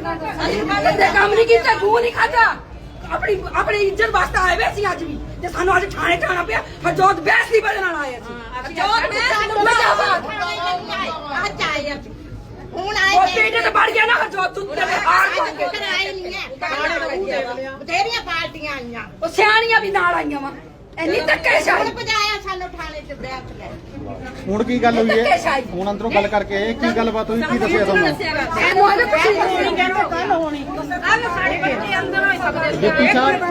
ਤੇ ਕੰਮ ਨਹੀਂ ਕੀਤਾ ਤੂੰ ਨਹੀਂ ਖਾਦਾ ਆਪਣੀ ਆਪਣੀ ਇੱਜ਼ਤ ਵਾਸਤੇ ਆਏ ਵੇ ਸੀ ਅੱਜ ਵੀ। ਤੇ ਸਾਨੂੰ ਅੱਜ ਥਾਣੇ ਜਾਣਾ ਪਿਆ। ਹਰਜੋਤ ਬੈਸ ਦੀ ਵਜ੍ਹਾ ਨਾਲ ਆਏ ਅਸੀਂ। ਜੋਤ ਮੈਂ ਮੁਰਦਾਬਾਦ। ਅੱਜ ਆਏ ਅੱਜ ਹੁਣ ਉਹ ਆਏ ਪੇਟ ਤੇ ਵੜ ਗਿਆ ਨਾ ਹਰਜੋਤ ਤੂੰ ਤੇ ਹਾਰ ਪਾ ਕੇ। ਨਹੀਂ ਬਥੇਰੀਆਂ ਪਾਰਟੀਆਂ ਆਈਆਂ। ਉਹ ਸਿਆਣੀਆਂ ਵੀ ਨਾਲ ਆਈਆਂ ਵਾ। ਇੰਨੀ ਧੱਕੇ ਸ਼ਾਹੀ ਪਜਾਇਆ ਸਾਨੂੰ ਥਾਣੇ ਚ ਬੈਠ ਲੈ। ਹੁਣ ਕੀ ਗੱਲ ਹੋਈ ਹੈ। ਹੁਣ ਅੰਦਰੋਂ ਗੱਲ ਕਰਕੇ ਆਏ, ਕੀ ਗੱਲਬਾਤ ਹੋਈ? ਕੀ ਦੱਸਿਆ ਤੁਹਾਨੂੰ? ਇਹਨੂੰ ਆਦੇ ਕੁਛ ਨਹੀਂ ਡਿਪਟੀ ਸਾਹਿਬ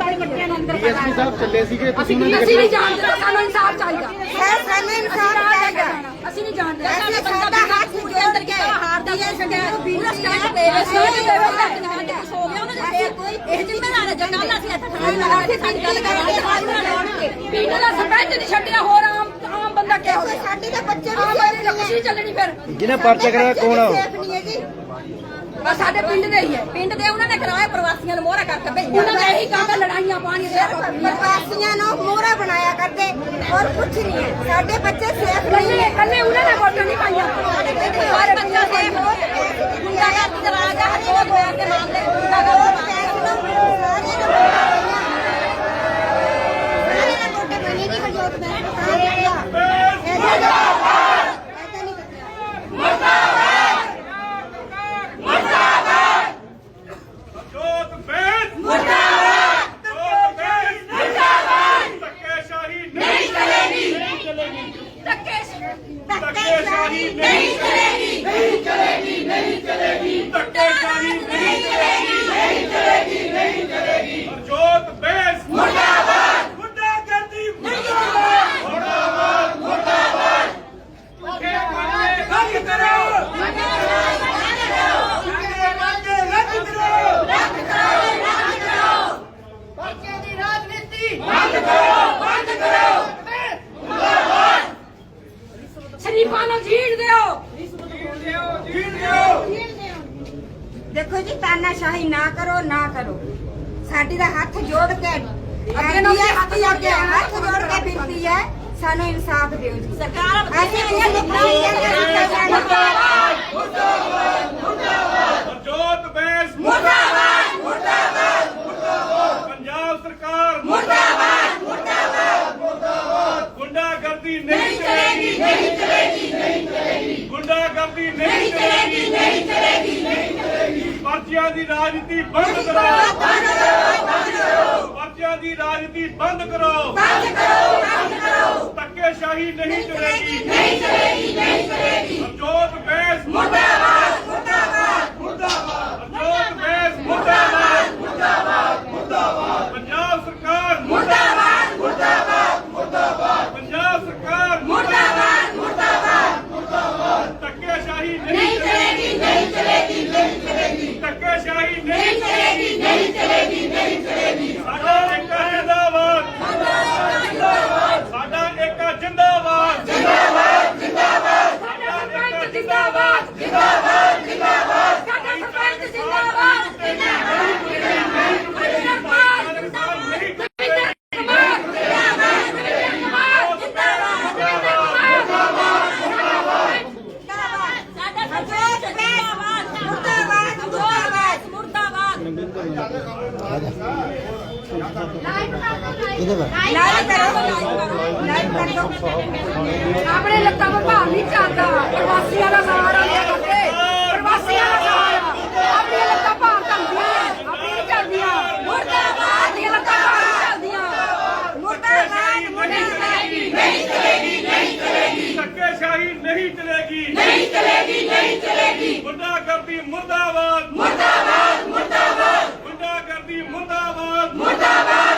ਡੀਐਸਪੀ ਸਾਹਿਬ ਚੱਲੇ ਸੀਗੇ ਤੁਸੀਂ ਉਹਨਾਂ ਦੀ ਅਸੀਂ ਨਹੀਂ ਜਾਣਦੇ ਸਾਨੂੰ ਇਨਸਾਫ ਚਾਹੀਦਾ। ਸਰ ਸਾਨੂੰ ਇਨਸਾਫ ਚਾਹੀਦਾ ਅਸੀਂ ਨਹੀਂ ਜਾਣਦੇ ਅਸੀਂ ਸਾਡਾ ਹੱਥ ਜੋੜ ਕੇ ਹਾਰਦਾ ਇਹ ਛੱਡਿਆ ਪੂਰਾ ਸਟੈਂਡ ਦੇ ਸਟੈਂਡ ਦੇ ਵਿੱਚ ਕੁਝ ਹੋ ਗਿਆ ਉਹਨਾਂ ਦੇ ਕੋਈ ਇਹ ਜ਼ਿੰਮੇਵਾਰ ਜੰਗਲ ਅਸੀਂ ਇੱਥੇ ਖੜੇ ਲਗਾ ਕੇ ਸਾਡੀ ਗੱਲ ਕਰਾਂਗੇ ਲਾਉਣਗੇ ਪਿੰਡ ਦਾ ਸਰਪੰਚ ਨਹੀਂ ਛੱਡਿਆ ਹੋਰ ਆਮ ਸਾਡੇ ਤਾਂ ਬੱਚੇ ਵੀ ਚੱਲਣੀ ਫਿਰ। ਜਿਹਨੇ ਪਰਚਾ ਕਰਾਇਆ ਕੌਣ ਆ? ਸੇਫ ਨਹੀਂ ਹੈ ਜੀ ਬਸ ਸਾਡੇ ਪਿੰਡ ਦੇ ਹੀ ਹੈ। ਪਿੰਡ ਦੇ ਉਹਨਾਂ ਨੇ ਕਰਾਇਆ ਪ੍ਰਵਾਸੀਆਂ ਨੂੰ ਮੋਹਰਾ ਕਰਕੇ ਉਹਨਾਂ ਭੇਜਿਆ ਨੇ ਇਹੀ ਕੰਮ ਲੜਾਈਆਂ ਪਾਣੀਆਂ ਦੇ ਪ੍ਰਵਾਸੀਆਂ ਨੂੰ ਮੋਹਰਾ ਬਣਾਇਆ ਕਰਦੇ ਔਰ ਕੁਝ ਨਹੀਂ ਹੈ। ਸਾਡੇ ਬੱਚੇ ਸੇਫ ਨਹੀਂ ਕੱਲੇ ਹੈ। ਕੱਲੇ ਉਹਨਾਂ ਨੇ ਵੋਟਾਂ ਨਹੀਂ ਪਾਈਆਂ। ਸਾਡੇ ਬੱਚੇ ਸਾਰੇ ਬੱਚੇ ਸੇਫ ਹੋ। ਗੁੰਡਾਗਰਦੀ ਦਾ। ਰਾਜ ਹਰ ਕੋਈ ਹੋਇਆ ਕੇ ਮਾਮਲੇ ਗੁੰਡਾਗਰਦੀ ਸਾਰੇ ਨੇ ਸਾਰੇ ਨੇ ਵੋਟਾਂ ਪਾਈਆਂ ਜੀ ਹਰਜੋਤ ਬੈਠ ਸਾਰੇ ਇਹ ਨਹੀਂ ਕਰਨਾ ਜੋਤ ਬੇਦ ਮੁਰਦਾਬਾਦ ਜੋਤ ਬੇਦ ਮੁਰਦਾਬਾਦ ਧੱਕੇਸ਼ਾਹੀ ਨਹੀਂ ਚਲੇਗੀ ਨਹੀਂ ਚਲੇਗੀ ਧੱਕੇਸ਼ਾਹੀ ਨਹੀਂ ਚਲੇਗੀ ਨਹੀਂ ਚਲੇਗੀ ਨਹੀਂ ਚਲੇਗੀ ਧੱਕੇਸ਼ਾਹੀ ਨਹੀਂ ਚਲੇਗੀ ਨਹੀਂ ਚਲੇਗੀ ਨਹੀਂ ਚਲੇਗੀ ਜੋਤ ਬੇਦ ਮੁਰਦਾਬਾਦ ਗੁੰਡਾਗਰਦੀ ਮੁਰਦਾਬਾਦ ਮੁਰਦਾਬਾਦ ਮੁਰਦਾਬਾਦ ਝੂਠੇ ਵਾਅਦੇ ਰੱਦ ਕਰੋ ਝੂਠੇ ਵਾਅਦੇ ਰੱਦ ਕਰੋ ਬੱਚਿਆਂ ਦੀ ਰਾਜਨੀਤੀ ਬੰਦ ਕਰੋ ਬੰਦ ਕਰੋ ਸ਼ਰੀਫਾਂ ਨੂੰ ਜੀਣ ਦਿਓ ਜੀਣ ਦਿਓ ਦੇਖੋ ਜੀ ਤਾਨਾਸ਼ਾਹੀ ਨਾ ਕਰੋ ਨਾ ਕਰੋ। ਸਾਡੀ ਦਾ ਹੱਥ ਜੋੜ ਕੇ ਅੱਗੇ ਨੂੰ ਹੱਥ ਜੋੜ ਕੇ ਹੱਥ ਜੋੜ ਕੇ ਬੇਨਤੀ ਹੈ ਸਾਨੂੰ ਇਨਸਾਫ ਦਿਓ ਜੀ। ਸਰਕਾਰ ਅਸੀਂ ਇਹ ਜੋਤ ਬੇਸ ਮੁਰਦਾਬਾਦ ਮੁਰਦਾਬਾਦ ਮੁਰਦਾਬਾਦ। ਪੰਜਾਬ ਸਰਕਾਰ ਮੁਰਦਾਬਾਦ ਮੁਰਦਾਬਾਦ ਮੁਰਦਾਬਾਦ ਗੁੰਡਾਗਰਦੀ ਨਹੀਂ ਚਲੇਗੀ ਨਹੀਂ ਚਲੇਗੀ। ਨਹੀਂ ਚਲੇਗੀ ਗੁੰਡਾਗਰਦੀ ਨਹੀਂ ਰਾਜਨੀਤੀ ਬੰਦ ਕਰੋ। ਬੰਦ ਕਰੋ ਬੰਦ ਕਰੋ। ਪਰਚੀਆਂ ਦੀ ਰਾਜਨੀਤੀ ਬੰਦ ਕਰੋ। ਬੰਦ ਕਰੋ ਬੰਦ ਕਰੋ। ਧੱਕੇਸ਼ਾਹੀ ਨਹੀਂ ਚਲੇਗੀ ਨਹੀਂ ਚਲੇਗੀ ਨਹੀਂ ਚਲੇਗੀ ਜੋਤ ਬੇਸ ਮੁਰਦਾਬਾਦ ਮੁਰਦਾਬਾਦ ਮੁਰਦਾਬਾਦ ਜੋਤ ਬੇਸ ਮੁਰਦਾਬਾਦ ਮੁਰਦਾਬਾਦ ਮੁਰਦਾਬਾਦ ਪੰਜਾਬ ਸਰਕਾਰ ਮੁਰਦਾਬਾਦ ਮੁਰਦਾਬਾਦ ਮੁਰਦਾਬਾਦ ਪੰਜਾਬ ਸਰਕਾਰ ਮੁਰਦਾਬਾਦ ਮੁਰਦਾਬਾਦ ਮੁਰਦਾਬਾਦ ਧੱਕੇਸ਼ਾਹੀ ਨਹੀਂ ਚਲੇਗੀ ਨਹੀਂ ਚਲੇਗੀ ਨਹੀਂ ਚਲੇਗੀ ਧੱਕੇਸ਼ਾਹੀ ਨਹੀਂ ਚਲੇਗੀ ਨਹੀਂ ਚਲੇਗੀ ਨਹੀਂ ਚਲੇਗੀ ਸਾਡਾ ਇੱਕ ਜਿੰਦਾਬਾਦ ਸਾਡਾ ਇੱਕ ਜਿੰਦਾਬਾਦ ਜਿੰਦਾਬਾਦ ਜਿੰਦਾਬਾਦ ਸਾਡਾ ਇੱਕ ਜਿੰਦਾਬਾਦ ਜਿੰਦਾਬਾਦ ਜਿੰਦਾਬਾਦ ਸਾਡਾ ਸਰਪੰਚ ਜਿੰਦਾਬਾਦ ਸਾਡਾ ਸਰਕਾਰ ਜਿੰਦਾਬਾਦ ਮੁਰਦਾਬਾਦ ਮੁਰਦਾਬਾਦ ਮੁਰਦਾਬਾਦ ਲਾਈਵ ਕਰੋ ਲਾਈਵ ਕਰੋ ਆਪਣੇ ਲੱਤਾਂ ਤੋਂ ਭਾਰ ਨਹੀਂ ਚੱਲਦਾ ਪ੍ਰਵਾਸੀਆਂ ਦਾ ਸਾਰ ਆ ਇਹ ਬੰਦੇ ਪ੍ਰਵਾਸੀਆਂ ਦਾ ਆ ਆਪਣੀਆਂ ਲੱਤਾਂ ਭਾਰ ਚੱਲਦੀਆਂ ਆਪਣੀ ਨਹੀਂ ਚੱਲਦੀਆਂ ਮੁਰਦਾਬਾਦ ਆਪਣੀਆਂ ਲੱਤਾਂ ਭਾਰ ਨਹੀਂ ਚੱਲਦੀਆਂ ਮੁਰਦਾਬਾਦ ਮੁਰਦਾਬਾਦ ਨਹੀਂ ਚਲੇਗੀ ਨਹੀਂ ਚਲੇਗੀ ਧੱਕੇਸ਼ਾਹੀ ਨਹੀਂ ਚਲੇਗੀ। ਨਹੀਂ ਚਲੇਗੀ ਨਹੀਂ ਚਲੇਗੀ। ਗੁੰਡਾਗਰਦੀ ਮੁਰਦਾਬਾਦ। ਮੁਰਦਾਬਾਦ ਮੁਰਦਾਬਾਦ। ਮੁਰਦਾਬਾਦ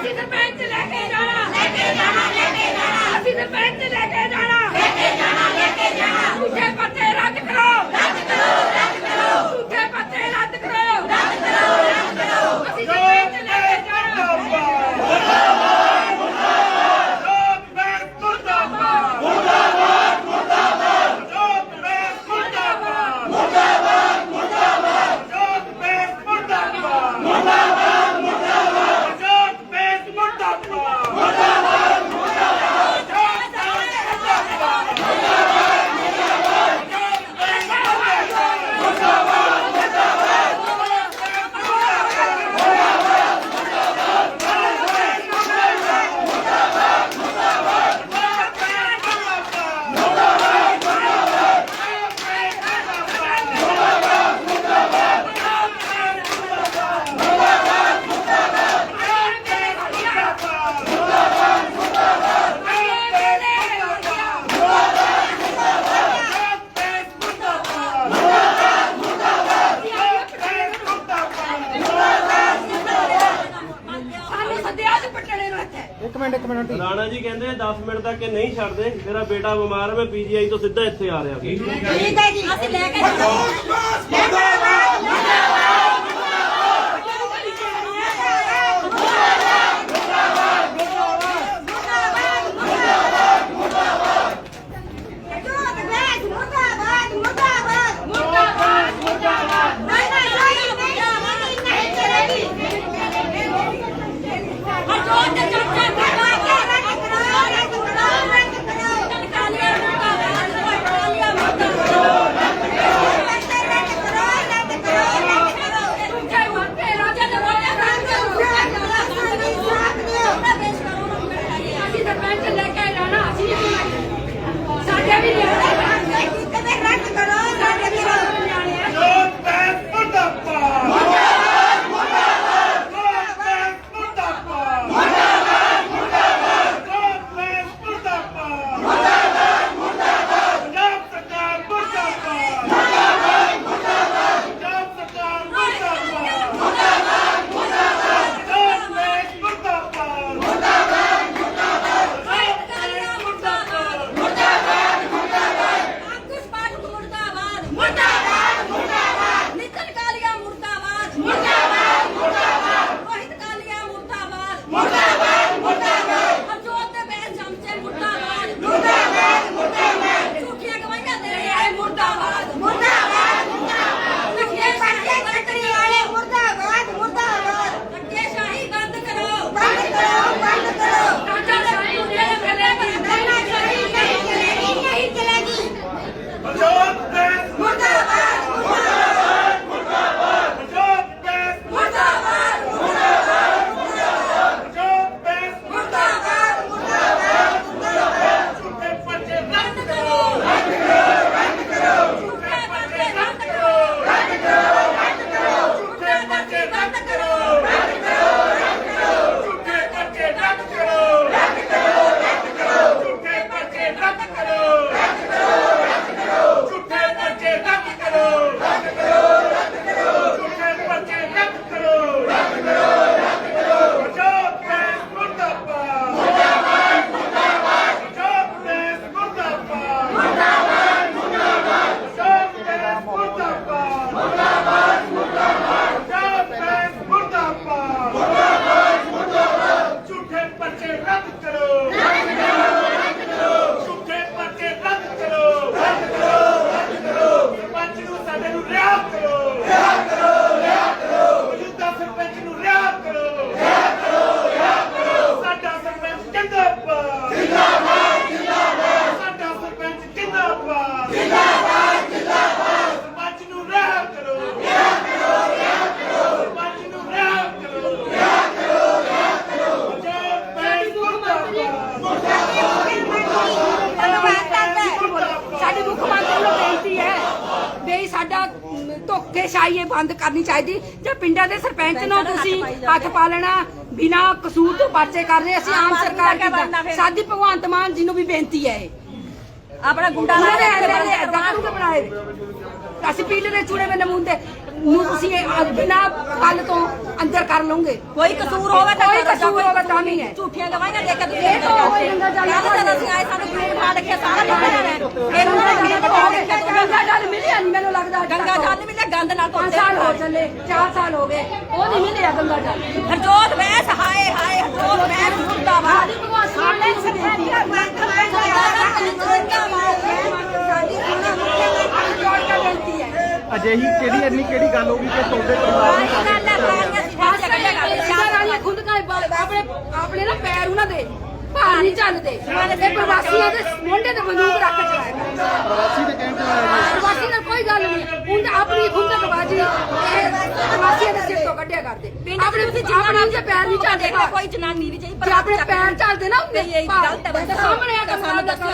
ਅਸੀਂ ਸਰਪੰਚ ਲੈ ਕੇ ਜਾਣਾ। ਲੈ ਕੇ ਜਾਣਾ ਲੈ ਕੇ ਜਾਣਾ ਅਸੀਂ ਸਰਪੰਚ ਲੈ ਕੇ ਜਾਣਾ। ਮਿੰਟ ਇੱਕ ਮਿੰਟ। ਰਾਣਾ ਜੀ ਕਹਿੰਦੇ 10 ਮਿੰਟ ਤੱਕ ਇਹ ਨਹੀਂ ਛੱਡਦੇ। ਮੇਰਾ ਬੇਟਾ ਬਿਮਾਰ ਹੈ ਮੈਂ ਪੀਜੀਆਈ ਤੋਂ ਸਿੱਧਾ ਇੱਥੇ ਆ ਰਿਹਾ ਠੀਕ ਹੈ ਜੀ। ਅਸੀਂ ਲੈ ਕੇ ਬਸ ਪਰਚੇ ਕਰ ਰਹੇ ਅਸੀਂ ਆਮ ਸਰਕਾਰ ਦੀ ਸਾਡੀ ਭਗਵੰਤ ਮਾਨ ਜੀ ਨੂੰ ਵੀ ਬੇਨਤੀ ਹੈ ਇਹ। ਆਪਣਾ ਗੁੰਡਾ ਕਿਉਂ ਬਣਾਏ। ਅਸੀਂ ਪਿੰਡ ਦੇ ਚੂੜੇ ਵਿੱਚ ਨਮੂੰਦੇ ਨੂੰ ਤੁਸੀਂ ਬਿਨਾ ਗੱਲ ਤੋਂ ਅੰਦਰ ਕਰ ਲਓਗੇ। ਕੋਈ ਕਸੂਰ ਹੋਵੇ ਤਾਂ ਕੋਈ ਕਸੂਰ ਹੋਵੇ ਤਾਂ ਨਹੀਂ ਹੈ। ਝੂਠੀਆਂ ਗਵਾਹੀਆਂ ਦੇ ਕੇ ਤੁਸੀਂ ਇਹ ਤਾਂ ਹੋਈ ਗੰਗਾ ਜਲ ਕੱਲ੍ਹ ਜਦੋਂ। ਅਸੀਂ ਆਏ ਸਾਨੂੰ ਗ੍ਰੀਨ ਫਾੜ ਕੇ ਸਾਰਾ ਇਹਨਾਂ ਦਾ ਗੰਗਾ ਜਲ ਮਿਲਿਆ ਮੈਨੂੰ ਲੱਗਦਾ ਗੰਗਾ। ਜਲ ਮਿਲਿਆ ਗੰਦ ਨਾਲ ਸਾਲ ਹੋ ਚੱਲੇ 4 ਸਾਲ ਹੋ ਗਏ ਉਹ ਨਹੀਂ ਮਿਲਿਆ ਗੰਗਾ ਜਲ। ਹਰਜੋਤ ਵੈਸ ਹਾਏ ਹਾਏ ਵੈਸ ਮੁਰਦਾਬਾਦ। ਅਜਿਹੀ ਕਿਹੜੀ ਇੰਨੀ ਕਿਹੜੀ ਗੱਲ ਹੋ ਗਈ ਕਿ ਤੁਹਾਡੇ ਪਰਿਵਾਰ ਨੂੰ ਵਾਲੀਆਂ ਖੁਦ ਕਾ ਆਪਣੇ ਆਪਣੇ ਨਾ ਪੈਰ ਉਹਨਾਂ ਦੇ ਭਾਰ ਨਹੀਂ ਚੱਲਦੇ ਇਹ ਪ੍ਰਵਾਸੀਆਂ ਦੇ ਮੋਢੇ ਤੇ ਬੰਦੂਕ ਰੱਖ ਕੇ ਚਲਾਇਆ ਕਰਦੇ। ਪ੍ਰਵਾਸੀ ਦੇ ਕਹਿਣ ਤੇ ਆਇਆ। ਪ੍ਰਵਾਸੀ ਨਾਲ ਕੋਈ ਗੱਲ ਨਹੀਂ ਹੁਣ ਤਾਂ ਆਪਣੀ ਖੁੰਦਕ ਬਾਜੀ ਇਹ ਪ੍ਰਵਾਸੀਆਂ ਦੇ ਸਿਰ ਤੋਂ ਕੱਢਿਆ ਕਰਦੇ। ਪਿੰਡ ਆਪਣੇ ਤੁਸੀਂ ਜਿੰਨਾ ਦੇ ਪੈਰ ਨਹੀਂ ਚੱਲਦੇ ਕੋਈ ਜਨਾਨੀ ਨਹੀਂ ਚਾਹੀਦੀ ਜੇ ਆਪਣੇ ਪੈਰ ਚੱਲਦੇ ਨਾ ਹੁੰਦੇ ਇਹ ਗਲਤ ਹੈ। ਤਾਂ ਸਾਹਮਣੇ ਆ ਕੇ ਸਾਨੂੰ ਦੱਸੋ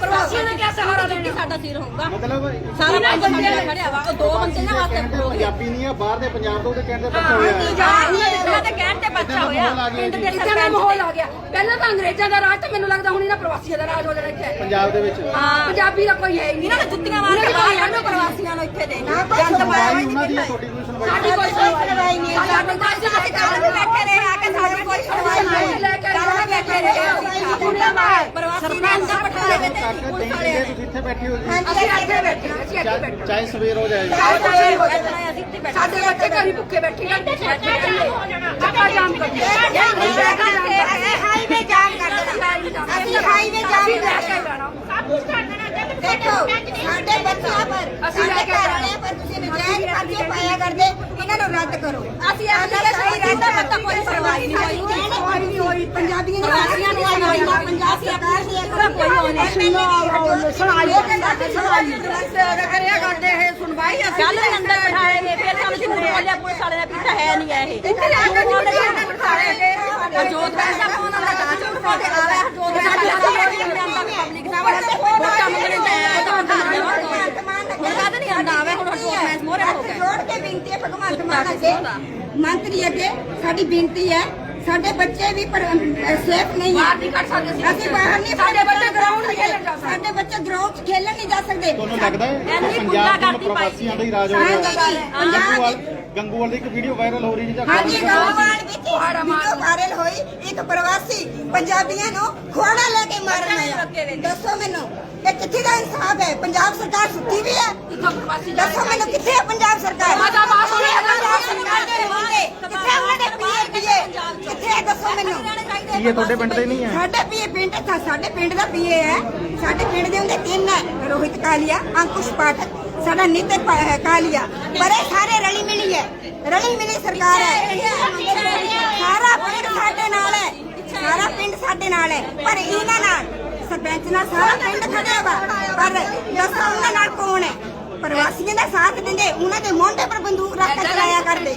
ਪ੍ਰਵਾਸੀਆਂ ਨੇ ਕਿਆ ਸਹਾਰਾ ਦੇਣਾ। ਸਾਡਾ ਸਿਰ ਹੋਊਗਾ। ਮਤਲਬ ਸਾਰਾ ਬੰਦੇ ਖੜਿਆ ਵਾ। ਉਹ ਦੋ ਬੰਦੇ ਨਾ ਵਾਸਤੇ ਪੰਜਾਬੀ ਨਹੀਂ ਆ ਬਾਹਰ ਦੇ ਪੰਜਾਬ ਤੋਂ ਉਹਦੇ ਕਹਿਣ ਤੇ ਬੱਚਾ ਹੋਇਆ ਹੈ। ਹਾਂ ਉਹਨਾਂ ਦੇ ਕਹਿਣ ਤੇ ਬੱਚਾ ਹੋਇਆ। ਪਿੰਡ ਦੇ ਦਾ ਮਾਹੌਲ ਆ ਗਿਆ। ਪਹਿਲਾਂ ਤਾਂ ਅੰਗਰੇਜ਼ਾਂ ਦਾ ਰਾਜ ਤਾਂ ਮੈਨੂੰ ਲੱਗਦਾ ਹੁਣ ਇਹਨਾਂ ਪ੍ਰਵਾਸੀਆਂ ਦਾ ਰਾਜ ਹੋ ਜਾਣਾ ਇੱਥੇ। ਪੰਜਾਬ ਦੇ ਵਿੱਚ। ਹਾਂ ਪੰਜਾਬੀ ਦਾ ਕੋਈ ਹੈ ਹੀ ਨਹੀਂ। ਇਹਨਾਂ ਨੇ ਜੁੱਤੀਆਂ ਮਾਰ ਕੇ ਬਾਹਰ ਕੱਢੋ ਪ੍ਰਵਾਸੀਆਂ ਨੂੰ ਇੱਥੇ ਦੇ। ਗੰਦ ਪਾਇਆ ਸੁਣਵਾਈ ਉਹਨਾਂ ਦੀ ਹੈ, ਤੁਹਾਡੀ ਕੋਈ ਸੁਣਵਾਈ ਸਾਡੀ ਕੋਈ ਸੁਣਵਾਈ ਨਹੀਂ ਸਾਡਾ ਕੋਈ ਅਸੀਂ ਕੱਲ ਵੀ ਬੈਠੇ ਰਹੇ ਆ ਕੇ ਸਾਡੀ ਕੋਈ ਸੁਣਵਾਈ ਨਹੀਂ ਲੈ ਕੇ ਕੱਲ ਵੀ ਬੈਠੇ ਰਹੇ ਆ ਦੁਨੀਆ ਮਾਰ ਪ੍ਰਵਾਸੀ ਨੇ ਅੰਦਰ ਬਿਠਾ ਲਏ ਤੇ ਤੱਕ ਪੁਲਿਸ ਦਿਨ ਵਾਲੇ ਦੇ ਤੁਸੀਂ ਇੱਥੇ ਬੈਠੇ ਹੋ ਜੀ ਅਸੀਂ ਇੱਥੇ ਬੈਠੇ ਹਾਂ, ਅਸੀਂ ਇੱਥੇ ਚਾਹੇ- ਬੈਠੇ ਚਾਹੇ ਸਵੇਰ ਹੋ ਜਾਏ ਜੀ। ਚਾਹੇ ਕੁਛ ਵੀ ਹੋ ਜਾਏ। ਇਤਨਾ ਅਸੀਂ ਇੱਥੇ ਬੈਠੇ ਸਾਡੇ ਬੱਚੇ ਘਰੀ ਭੁੱਖੇ ਬੈਠੇ ਨੇ ਚੱਕਾ ਜਾਮ ਕਰਦੇ ਹਾਈਵੇ ਜਾਮ ਕਰ ਦੇਣਾ ਅਸੀਂ ਹਾਈਵੇ ਜਾਮ ਅਸੀਂ ਲੈ ਕੇ ਜਾਣਾ ਦੇਖੋ ਸਾਡੇ ਬੱਚਿਆਂ ਪਰ ਅਸੀਂ ਲੈ ਕੇ। ਵਾਲਿਆਂ ਪਰ ਤੁਸੀਂ ਨਜਾਇਜ਼ ਖਰਚੇ ਪਾਇਆ ਕਰਦੇ ਇਹਨਾਂ ਨੂੰ ਰੱਦ ਕਰੋ ਅਸੀਂ ਆਪਣੇ ਦੇ ਸਹੀ ਰਹਿੰਦਾ ਪਤਾ ਕੋਈ ਸੁਣਵਾਈ ਨਹੀਂ ਹੋਈ ਸੁਣਵਾਈ ਨਹੀਂ ਹੋਈ ਪੰਜਾਬੀਆਂ ਦੀ ਸੁਣਵਾਈ ਨਾ ਪੰਜਾਬ ਸਰਕਾਰ ਦੀ ਇੱਕ ਕੋਈ ਹੋਣੀ ਕਰਿਆ ਕਰਦੇ ਇਹ ਸੁਣਵਾਈ ਕੱਲ ਵੀ ਅੰਦਰ ਬਿਠਾਏ ਨੇ ਫਿਰ ਸਾਨੂੰ ਝੂਠ ਬੋਲਿਆ ਪੁਲਿਸ ਵਾਲੇ ਨੇ ਕੀਤਾ ਹੈ ਨਹੀਂ ਇਹ ਹਰਜੋਤ ਵੈਸਾ ਫੋਨ ਆਉਂਦਾ ਤਾਂ ਝੂਠ ਬੋਲਦੇ ਆ ਰਿਹਾ ਹਰਜੋਤ ਵੈਸਾ ਪਬਲਿਕ ਸਾਹਮਣੇ ਵੋਟਾਂ ਮੰਗਣੇ ਤੇ ਹੁਣ ਕਾਹਦੇ ਨਹੀਂ ਆਉਂਦਾ ਆਵੇ ਹੁਣ ਹਰਜੋਤ ਵੈਸ ਮੋਰੇ ਹੋ ਗਿਆ ਜੋੜ ਕੇ ਬੇਨਤੀ ਹੈ ਭਗਵੰਤ ਮਾਨ ਅੱਗੇ ਮੰਤਰੀ ਅੱਗੇ ਸਾਡੀ ਬੇਨਤੀ ਹੈ ਸਾਡੇ ਬੱਚੇ ਵੀ ਸੇਫ ਨਹੀਂ ਬਾਹਰ ਹੈ ਨਹੀਂ ਕੱਢ ਸਕਦੇ। ਅਸੀਂ ਬਾਹਰ ਨਹੀਂ ਸਾਡੇ ਬੱਚੇ ਗਰਾਊਂਡ 'ਚ ਖੇਲਣ ਜਾ ਸਕਦੇ ਸਾਡੇ ਬੱਚੇ ਗਰਾਊਂਡ 'ਚ ਖੇਲਣ ਨਹੀਂ ਜਾ ਸਕਦੇ ਤੁਹਾਨੂੰ ਲੱਗਦਾ ਹੈ ਪੰਜਾਬ ਪਾਈ ਪ੍ਰਵਾਸੀਆਂ ਦਾ ਹੀ ਰਾਜ ਹੋ ਰਿਹਾ ਹੈ ਪੰਜਾਬ ਗੰਗੂਵਾਲ ਦੀ ਦੀ ਇੱਕ ਵੀਡੀਓ ਵਾਇਰਲ ਹੋ ਰਹੀ ਜੀ ਜਾਂ ਹਾਂਜੀ ਗੋਵਾਲ ਵਿੱਚ ਵੀਡੀਓ ਵਾਇਰਲ ਹੋਈ ਇੱਕ ਪ੍ਰਵਾਸੀ ਪੰਜਾਬੀਆਂ ਨੂੰ ਖੋੜਾ ਲੈ ਕੇ ਮਾਰਨ ਆਇਆ। ਦੱਸੋ ਮੈਨੂੰ ਇਹ ਕਿੱਥੇ ਦਾ ਇਨਸਾਫ ਹੈ? ਪੰਜਾਬ ਸਰਕਾਰ ਸੁੱਤੀ ਵੀ ਹੈ? ਇੱਥੋਂ ਪ੍ਰਵਾਸੀ ਦੱਸੋ ਮੈਨੂੰ ਕਿੱਥੇ ਹੈ ਪੰਜਾਬ ਸਰਕਾਰ? ਮਾਤਾ ਬਾਸ ਹੋਣੀ ਹੈ, ਪੰਜਾਬ ਸਰਕਾਰ ਦੇ ਨੁਮਾਇੰਦੇ ਕਿੱਥੇ ਉਹਨਾਂ ਦੇ ਪੀਏ ਪੀਏ ਕਿੱਥੇ ਹੈ? ਦੱਸੋ ਮੈਨੂੰ। ਕੀ ਇਹ ਤੁਹਾਡੇ ਪਿੰਡ ਦੇ ਨਹੀਂ ਹੈ। ਸਾਡੇ ਪੀਏ ਪਿੰਡ ਤਾਂ ਸਾਡੇ ਪਿੰਡ ਦਾ ਪੀਏ ਹੈ। ਸਾਡੇ ਪਿੰਡ ਦੇ ਹੁੰਦੇ ਤਿੰਨ ਹੈ ਰੋਹਿਤ ਕਾਲੀਆ ਅੰਕੁਸ਼ ਪਾਠਕ। ਸਾਡਾ ਨਿਤ ਕਾਲੀਆ ਪਰ ਇਹ ਸਾਰੇ ਰਲੀ ਮਿਲੀ ਹੈ ਰਲੀ ਮਿਲੀ ਸਰਕਾਰ ਹੈ ਸਾਰਾ ਪਿੰਡ ਸਾਡੇ ਨਾਲ ਹੈ ਸਾਰਾ ਪਿੰਡ ਸਾਡੇ ਨਾਲ ਹੈ ਪਰ ਇਹਨਾਂ ਨਾਲ ਸਰਪੰਚ ਨਾਲ ਸਾਰਾ ਪਿੰਡ ਖੜਿਆ ਵਾ ਪਰ ਦੱਸੋ ਉਹਨਾਂ ਨਾਲ ਕੌਣ ਹੈ ਪ੍ਰਵਾਸੀਆਂ ਦਾ ਸਾਥ ਦਿੰਦੇ ਉਹਨਾਂ ਦੇ ਮੋਢੇ ਪਰ ਬੰਦੂਕ ਰੱਖ ਕੇ ਚਲਾਇਆ ਕਰਦੇ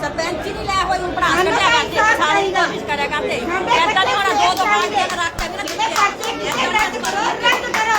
ਸਰਪੰਚ ਹੀ ਲੈ ਹੋਈ ਪੜਾ ਕੱਢਿਆ ਕਰਦੇ ਸਾਰੇ ਹੀ ਕੋਸ਼ਿਸ਼ ਕਰਿਆ ਕਰਦੇ ਕਹਿੰਦਾ ਨਹੀਂ ਹੋਣਾ ਦੋ ਦੋ ਪੰਜ ਦਿਨ ਰੱਖ ਕੇ ਨਾ ਇਹ ਪਰਚੇ ਕਿਹਨੇ ਰੱਦ ਕਰੋ ਰੱਦ ਕਰੋ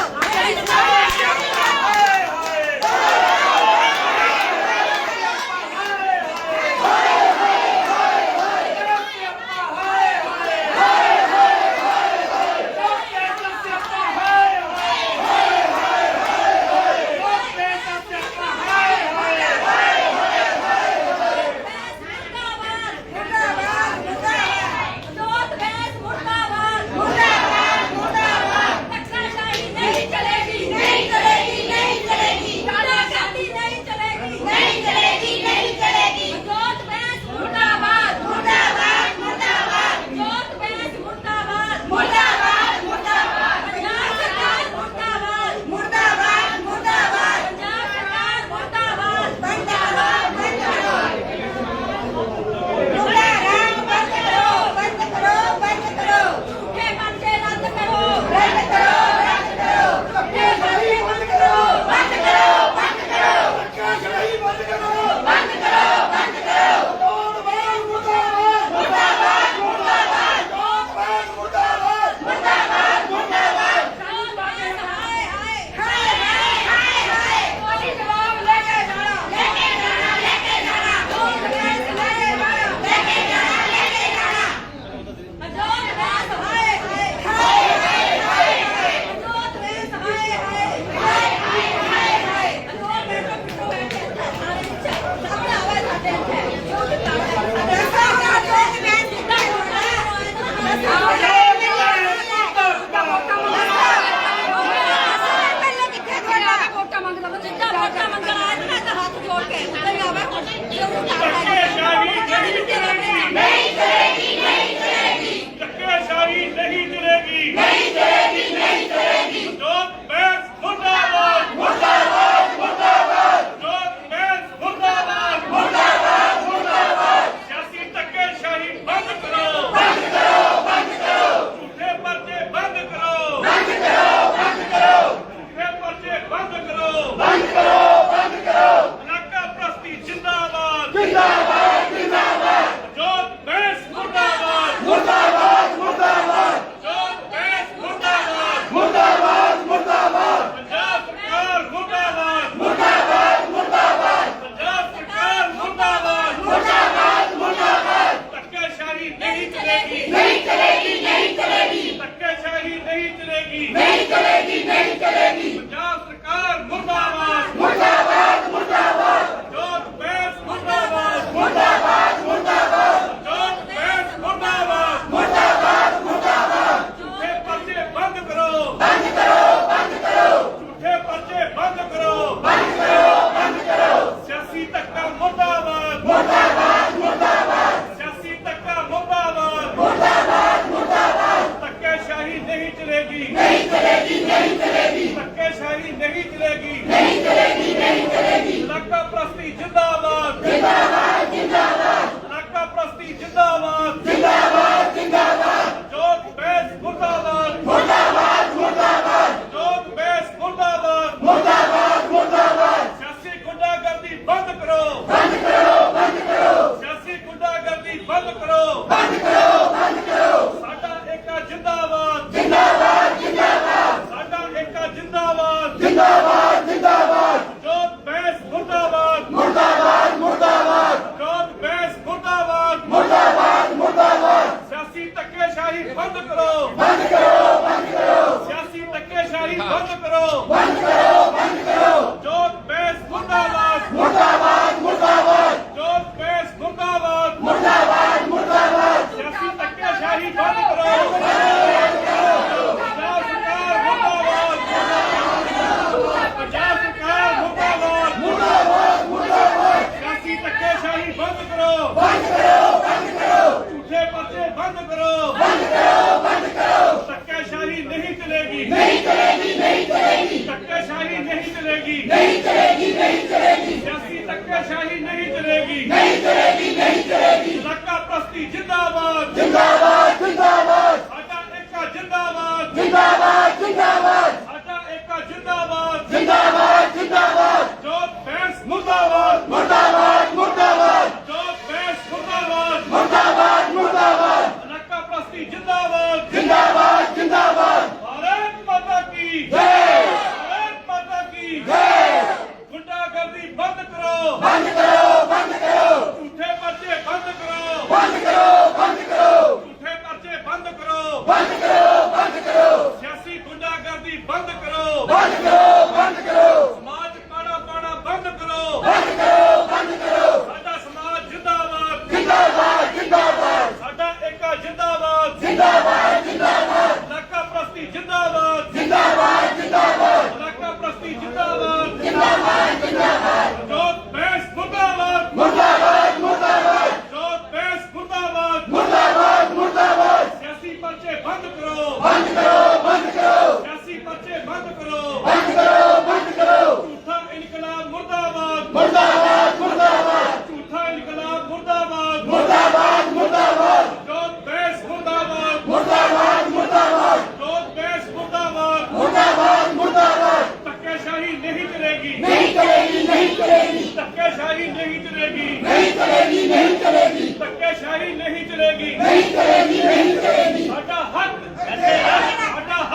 ਧੱਕੇਸ਼ਾਹੀ ਬੰਦ ਕਰੋ। ਬੰਦ ਕਰੋ ਬੰਦ ਕਰੋ। ਜੋਤ ਬੈਸ ਮੁਰਦਾਬਾਦ। ਮੁਰਦਾਬਾਦ ਮੁਰਦਾਬਾਦ। ਜੋਤ ਬੈਸ ਮੁਰਦਾਬਾਦ। ਮੁਰਦਾਬਾਦ ਮੁਰਦਾਬਾਦ। ਸਿਆਸੀ ਧੱਕੇਸ਼ਾਹੀ ਬੰਦ ਕਰੋ। ਪੰਜਾਬ ਸਰਕਾਰ ਮੁਰਦਾਬਾਦ। ਪੰਜਾਬ ਸਰਕਾਰ ਮੁਰਦਾਬਾਦ। ਮੁਰਦਾਬਾਦ ਮੁਰਦਾਬਾਦ। ਸਿਆਸੀ ਧੱਕੇਸ਼ਾਹੀ ਬੰਦ ਕਰੋ। ਬੰਦ ਕਰੋ ਬੰਦ ਕਰੋ। ਝੂਠੇ ਪਰਚੇ ਬੰਦ ਕਰੋ। ਨਹੀਂ ਚਲੇਗੀ ਨਹੀਂ ਚਲੇਗੀ। ਸਿਆਸੀ ਧੱਕੇਸ਼ਾਹੀ ਨਹੀਂ ਚਲੇਗੀ। ਨਹੀਂ ਚਲੇਗੀ ਨਹੀਂ ਚਲੇਗੀ। ਇਲਾਕਾ ਪ੍ਰਸਤੀ ਜਿੰਦਾਬਾਦ।